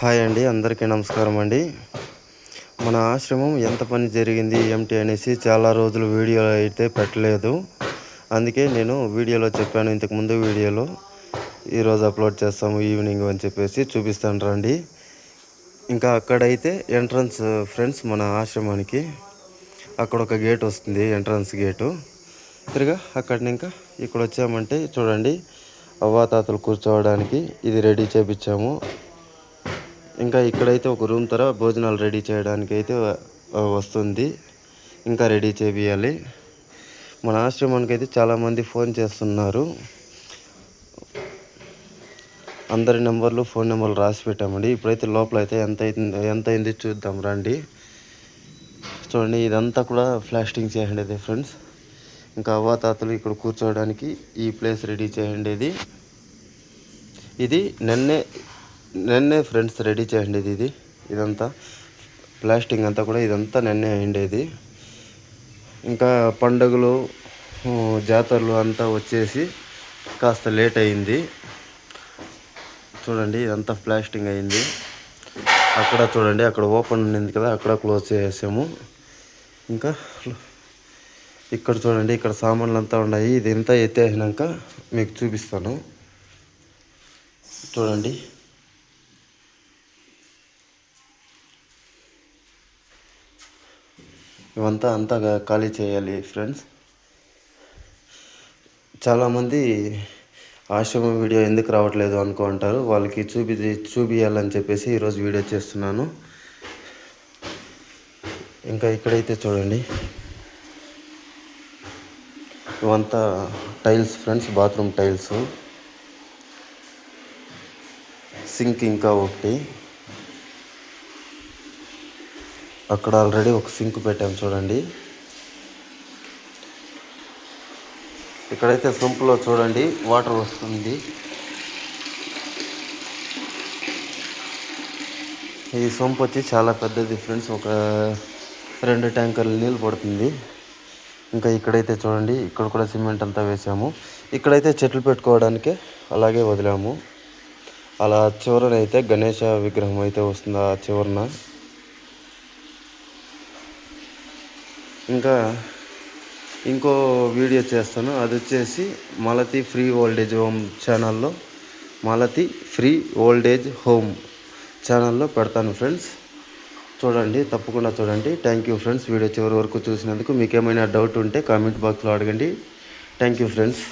Hi అండి అందరికీ నమస్కారం అండి. మన ఆశ్రమం ఎంత పని జరిగింది ఏమిటి అనేసి చాలా రోజులు వీడియో అయితే పెట్టలేదు. అందుకే నేను వీడియోలో చెప్పాను ఇంతకుముందు వీడియోలో. ఈరోజు అప్లోడ్ చేస్తాము ఈవినింగ్ అని చెప్పేసి చూపిస్తాను రండి. ఇంకా అక్కడైతే ఎంట్రన్స్ ఫ్రెండ్స్ మన ఆశ్రమానికి అక్కడ ఒక గేట్ వస్తుంది ఎంట్రన్స్ గేటు. తిరిగా అక్కడ ఇంకా ఇక్కడ వచ్చామంటే చూడండి అవ్వాతాతలు కూర్చోవడానికి ఇది రెడీ చేపించాము. ఇంకా ఇక్కడైతే ఒక రూమ్ తర భోజనాలు రెడీ చేయడానికి అయితే వస్తుంది. ఇంకా రెడీ చేయాలి మన ఆశ్రమానికి అయితే చాలామంది ఫోన్ చేస్తున్నారు. అందరి నెంబర్లు ఫోన్ నెంబర్లు రాసి పెట్టామండి. ఇప్పుడైతే లోపల అయితే ఎంత అయింది ఎంత అయింది చూద్దాం రండి. చూడండి ఇదంతా కూడా ప్లాస్టింగ్ చేయండి ఫ్రెండ్స్. ఇంకా అవ్వాతాతలు ఇక్కడ కూర్చోవడానికి ఈ ప్లేస్ రెడీ చేయండి ఇది ఇది నిన్నే నిన్నే ఫ్రెండ్స్ రెడీ చేయండి ఇది ఇదంతా. ప్లాస్టింగ్ అంతా కూడా ఇదంతా నిన్నే అయిండేది ఇంకా పండుగలు జాతరలు అంతా వచ్చేసి కాస్త లేట్ అయింది. చూడండి ఇదంతా ప్లాస్టింగ్ అయింది. అక్కడ చూడండి అక్కడ ఓపెన్ ఉండింది కదా అక్కడ క్లోజ్ చేసాము ఇంకా ఇక్కడ చూడండి ఇక్కడ సామాన్లు అంతా ఉన్నాయి. ఇది ఎంత ఎత్తేసినాక మీకు చూపిస్తాను. చూడండి. ఇవంతా అంతా ఖాళీ చేయాలి ఫ్రెండ్స్ చాలామంది ఆశ్రమం వీడియో ఎందుకు రావట్లేదు అనుకో అంటారు. వాళ్ళకి చూపి చూపియాలని చెప్పేసి ఈరోజు వీడియో చేస్తున్నాను. ఇంకా ఇక్కడైతే చూడండి. ఇవంతా tiles friends bathroom tiles. Sink ఇంకా ఒకటి. అక్కడ ఆల్రెడీ ఒక సింక్ పెట్టాం చూడండి. ఇక్కడైతే సంపులో చూడండి వాటర్ వస్తుంది. ఈ సొంపు వచ్చి చాలా పెద్దది ఫ్రెండ్స్ ఒక రెండు ట్యాంకర్లు నీళ్ళు పడుతుంది. ఇంకా ఇక్కడైతే చూడండి ఇక్కడ కూడా సిమెంట్ అంతా వేసాము. ఇక్కడైతే చెట్లు పెట్టుకోవడానికే అలాగే వదిలాము. అలా చివరనైతే గణేష విగ్రహం అయితే వస్తుంది ఆ చివరన. ఇంకా ఇంకో వీడియో చేస్తాను. అది వచ్చేసి మాలతి ఫ్రీ ఓల్డేజ్ హోమ్ ఛానల్లో మాలతి ఫ్రీ ఓల్డేజ్ హోమ్ ఛానల్లో పెడతాను ఫ్రెండ్స్. చూడండి తప్పకుండా చూడండి. థ్యాంక్ యూ ఫ్రెండ్స్ వీడియో చివరి వరకు చూసినందుకు మీకు ఏమైనా డౌట్ ఉంటే కామెంట్ బాక్స్లో అడగండి. Thank you friends